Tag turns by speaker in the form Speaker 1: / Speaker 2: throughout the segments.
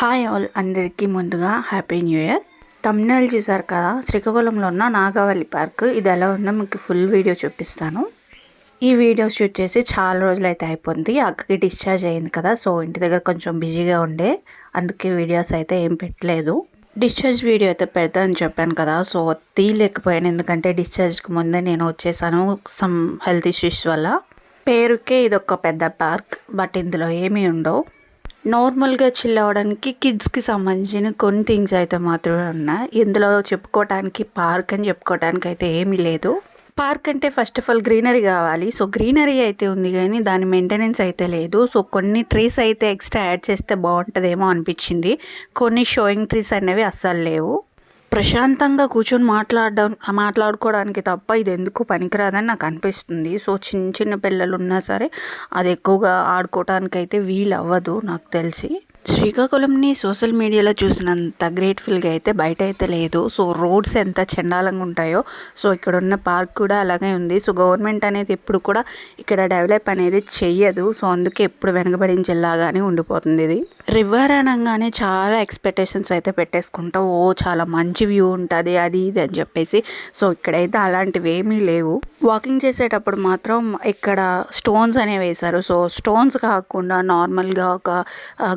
Speaker 1: Hi all అందరికీ ముందుగా happy new year. Thumbnail చూసారు కదా శ్రీకాకుళంలో ఉన్న నాగావళి పార్క్. ఇది ఎలా ఉందో మీకు ఫుల్ వీడియో చూపిస్తాను. ఈ వీడియో షూట్ చేసి చాలా రోజులు అయితే అయిపోయింది. అక్కకి డిశ్చార్జ్ అయింది కదా సో ఇంటి దగ్గర కొంచెం బిజీగా ఉండే. అందుకే వీడియోస్ అయితే ఏం పెట్టలేదు. డిశ్చార్జ్ వీడియో అయితే పెడతా అని చెప్పాను కదా సో తీయలేకపోయాను. ఎందుకంటే డిశ్చార్జ్కి ముందే నేను వచ్చేసాను సమ్ హెల్త్ ఇష్యూస్ వల్ల. పేరుకే ఇది ఒక పెద్ద పార్క్ బట్ ఇందులో ఏమీ ఉండవు. నార్మల్గా చిల్ అవ్వడానికి కిడ్స్కి సంబంధించిన కొన్ని థింగ్స్ అయితే మాత్రమే ఉన్నాయి ఇందులో చెప్పుకోవటానికి పార్క్ అని చెప్పుకోవటానికి అయితే ఏమీ లేదు. పార్క్ అంటే ఫస్ట్ ఆఫ్ ఆల్ గ్రీనరీ కావాలి. సో గ్రీనరీ అయితే ఉంది కానీ దాని మెయింటెనెన్స్ అయితే లేదు. సో కొన్ని ట్రీస్ అయితే ఎక్స్ట్రా యాడ్ చేస్తే బాగుంటుందేమో అనిపించింది. కొన్ని షోయింగ్ ట్రీస్ అనేవి అస్సలు లేవు. ప్రశాంతంగా కూర్చొని మాట్లాడడం మాట్లాడుకోవడానికి తప్ప ఇది ఎందుకు పనికిరాదని నాకు అనిపిస్తుంది. సో చిన్న చిన్న పిల్లలు ఉన్నా సరే అది ఎక్కువగా ఆడుకోవటానికైతే అయితే వీలు అవ్వదు నాకు తెలిసి. శ్రీకాకుళంని సోషల్ మీడియాలో చూసినంత గ్రేట్ఫుల్గా అయితే బయట అయితే లేదు. సో రోడ్స్ ఎంత చండాలంగా ఉంటాయో సో ఇక్కడ ఉన్న పార్క్ కూడా అలాగే ఉంది. సో గవర్నమెంట్ అనేది ఎప్పుడు కూడా ఇక్కడ డెవలప్ అనేది చెయ్యదు. సో అందుకే ఎప్పుడు వెనకబడిన జిల్లాగానే ఉండిపోతుంది ఇది. రివర్ అనగానే చాలా ఎక్స్పెక్టేషన్స్ అయితే పెట్టేసుకుంటాం. ఓ చాలా మంచి వ్యూ ఉంటుంది అది ఇది అని చెప్పేసి. సో ఇక్కడైతే అలాంటివి ఏమీ లేవు. వాకింగ్ చేసేటప్పుడు మాత్రం ఇక్కడ స్టోన్స్ అనేవి వేశారు. సో స్టోన్స్ కాకుండా నార్మల్గా ఒక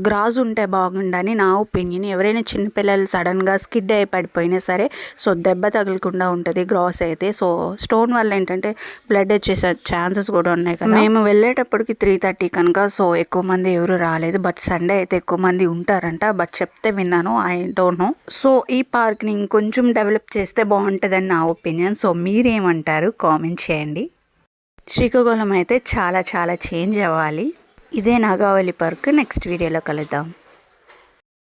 Speaker 1: గ్రాస్ ఉంటే బాగుండని నా ఒపీనియన్. ఎవరైనా చిన్నపిల్లలు సడన్గా స్కిడ్ అయి పడిపోయినా సరే సో దెబ్బ తగలకుండా ఉంటుంది గ్రాస్ అయితే. సో స్టోన్ వల్ల ఏంటంటే బ్లడ్ వచ్చేసే ఛాన్సెస్ కూడా ఉన్నాయి కదా. మేము వెళ్ళేటప్పటికి త్రీ థర్టీ కనుక సో ఎక్కువ మంది ఎవరు రాలేదు. బట్ సండే అయితే ఎక్కువ మంది ఉంటారంట. బట్ చెప్తే విన్నాను ఐ డోంట్ నో. సో ఈ పార్క్ని ఇంకొంచెం డెవలప్ చేస్తే బాగుంటుందని నా ఒపీనియన్. సో మీరేమంటారు? చేయండి. శ్రీకాకుళం అయితే చాలా చాలా చేంజ్ అవ్వాలి. ఇదే నాగావళి పార్క్. నెక్స్ట్ వీడియోలో కలుద్దాం.